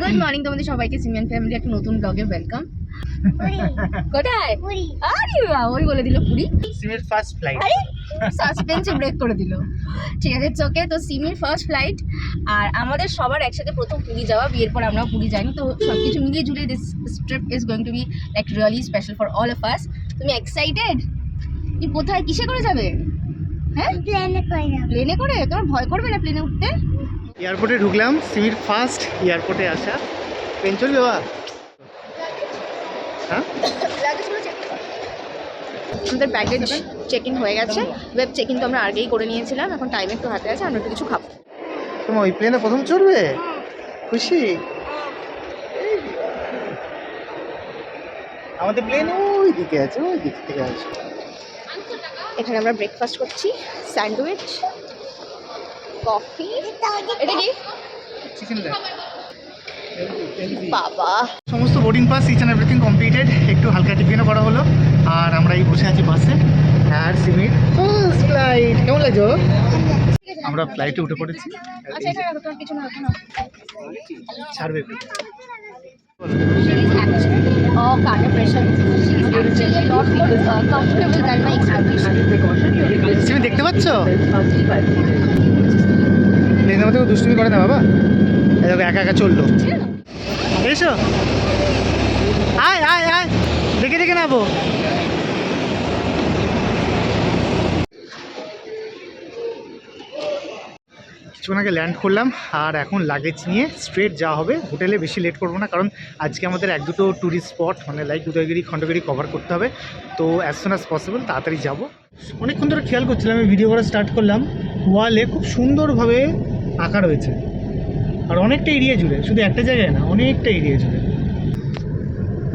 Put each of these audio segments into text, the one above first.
Good morning তোমাদের সবাইকে simian family একটা নতুন ব্লগে ওয়েলকাম কোথায়? আরে বাহ, ওই বলে দিল পুরি সিমের ফার্স্ট ফ্লাইট আরে সাসপেন্সে ব্রেক করে দিল। ঠিক আছে চোখে তো সিমির ফার্স্ট ফ্লাইট আর আমাদের সবার একসাথে প্রথম পুরী যাওয়া বিয়ের পর আমরা পুরী যাইনি তো সব কিছু মিলিয়ে ঝুলিয়ে this trip is going to be like really special for all of us তুমি এক্সাইটেড তুমি কোথায় কিসে করে যাবে? হ্যাঁ? প্লেনে করে তোমার ভয় করবে না প্লেনে উঠতে? এয়ারপোর্টে ঢুকলাম সিমির ফার্স্ট এয়ারপোর্টে আসা। ট্রেন চলবে বা হ্যাঁ? আমাদের ব্যাগেজ চেক ইন হয়ে গেছে। ওয়েব চেক ইন তো আমরা আগেই করে নিয়েছিলাম এখন টাইম একটু হাতে আছে আমরা একটু কিছু খাব। তোমার ওই প্লেনে প্রথম চড়বে? খুশি? আমাদের প্লেন ওই দিকে আছে ওই দিক থেকে আছে এখানে আমরা ব্রেকফাস্ট করছি স্যান্ডউইচ কফি। এটা কি? চিকেন বাবা। সমস্ত boarding pass each and everything completed একটু হালকা টিফিনও করা হলো। আর আমরা এই বসে আছি বাসে আর সিমির। ফার্স্ট ফ্লাইট কেমন লাগছে আমরা ফ্লাইটে উঠে পড়েছি। আচ্ছা এখানে রাখো, পিছনে রাখো না? ছাড়বে একটু। তুমি দেখতে পাচ্ছ? দেখতে মতো দুষ্টুমি করে না বাবা? একা একা চলল। এসো। আয় আয় আয়। দেখে দেখে নেব। কিছুক্ষণ আগে ল্যান্ড করলাম আর এখন লাগেজ নিয়ে স্ট্রেট যাওয়া হবে। হোটেলে বেশি লেট করব না কারণ আজকে আমাদের এক দুটো ট্যুরিস্ট স্পট মানে লাইক উদয়গিরি খণ্ডগিরি কভার করতে হবে। তো অ্যাজ সুন অ্যাজ পসিবল তাড়াতাড়ি যাব। অনেকক্ষণ ধরে খেয়াল করছিলাম আমি ভিডিও করা স্টার্ট করলাম। ওয়ালে খুব সুন্দরভাবে আঁকা রয়েছে। আর অনেকটা এরিয়া জুড়ে শুধু একটা জায়গায় না অনেকটা এরিয়া জুড়ে।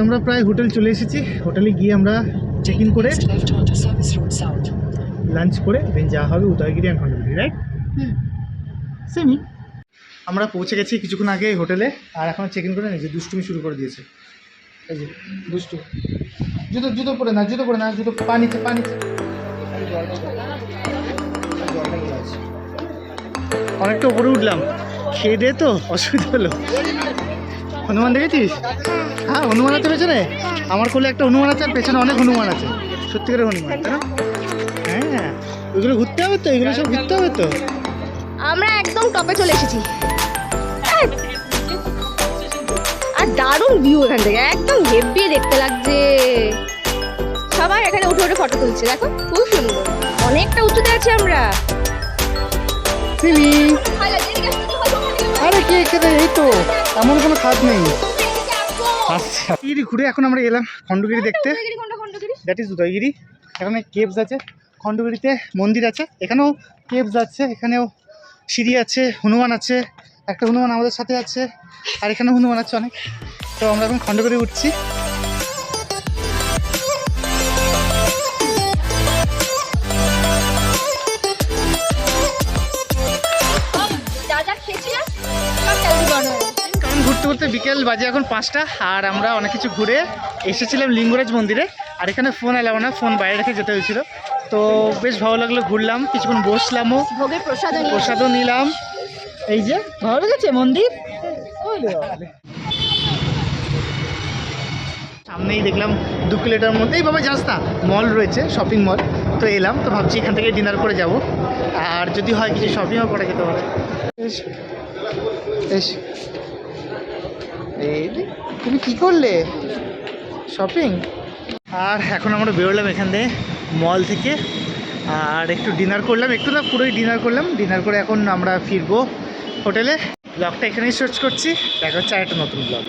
আমরা প্রায় হোটেল চলে এসেছি। হোটেলে গিয়ে আমরা চেক ইন করে. লাঞ্চ করে দেন যাওয়া হবে Udayagiri and Khandagiri right hmm. সেমি আমরা পৌঁছে গেছি কিছুক্ষণ আগে হোটেলে, আর এখন চেক ইন করে নিয়েছি, দুষ্টুমি শুরু করে দিয়েছে। এই যে, দুষ্টু। জুতো জুতো পরে না জুতো পরে না জুতো পানিতে পানিতে। অনেকটা উপরে উঠলাম। খেয়ে দে তো অসুবিধা হলো। হনুমান দেখেছিস? হ্যাঁ হনুমান আছে পেছনে। আমার কোলে একটা হনুমান আছে, আর পেছনে অনেক হনুমান আছে। সত্যিকারের হনুমান, তাই না? হ্যাঁ। ওইগুলো ঘুরতে হবে তো, এগুলো সব ঘুরতে হবে তো। আমরা একদম টপে চলে এসেছি। আর দারুণ ভিউ এখান থেকে একদম হেভি দেখতে লাগছে। সবাই এখানে উঠে উঠে ফটো তুলছে দেখো খুব সুন্দর। অনেকটা উঁচুতে আছি আমরা। সিমি আরে কি এখানে? এই তো এমন কোনো খাদ নেই। আচ্ছা। ঘুরে এখন আমরা এলাম খণ্ডগিরি দেখতে। That is Udayagiri. এখানে কেভস আছে খণ্ডগিরিতে মন্দির আছে এখানেও কেভস আছে এখানেও সিঁড়ি আছে হনুমান আছে একটা হনুমান আমাদের সাথে আছে আর এখানে হনুমান আছে অনেক। তো আমরা এখন খণ্ড করে উঠছি। ঘুরতে ঘুরতে বিকেল বাজে এখন পাঁচটা আর আমরা অনেক কিছু ঘুরে এসেছিলাম লিঙ্গরাজ মন্দিরে আর এখানে ফোন এলাম না ফোন বাইরে রেখে যেতে হয়েছিল। তো বেশ ভালো লাগল ঘুরলাম কিছুক্ষণ বসলামও। ভোগের প্রসাদ প্রসাদও নিলাম। এই যে ভালো লেগেছে মন্দির? সামনেই দেখলাম দু কিলোমিটার বাবা জানাস না মল রয়েছে শপিং মল তো এলাম তো ভাবছি এখান থেকে ডিনার করে যাব। আর যদি হয় কিছু শপিংও করে যেতে পারে তুমি কি করলে? শপিং আর এখন আমরা বেরোলাম এখান থেকে মল থেকে। আর একটু ডিনার করলাম, একটু না পুরোই ডিনার করলাম। ডিনার করে এখন আমরা ফিরবো হোটেলে। ব্লগটা এখানেই সার্চ করছি। দেখা হচ্ছে আর একটা নতুন ব্লগ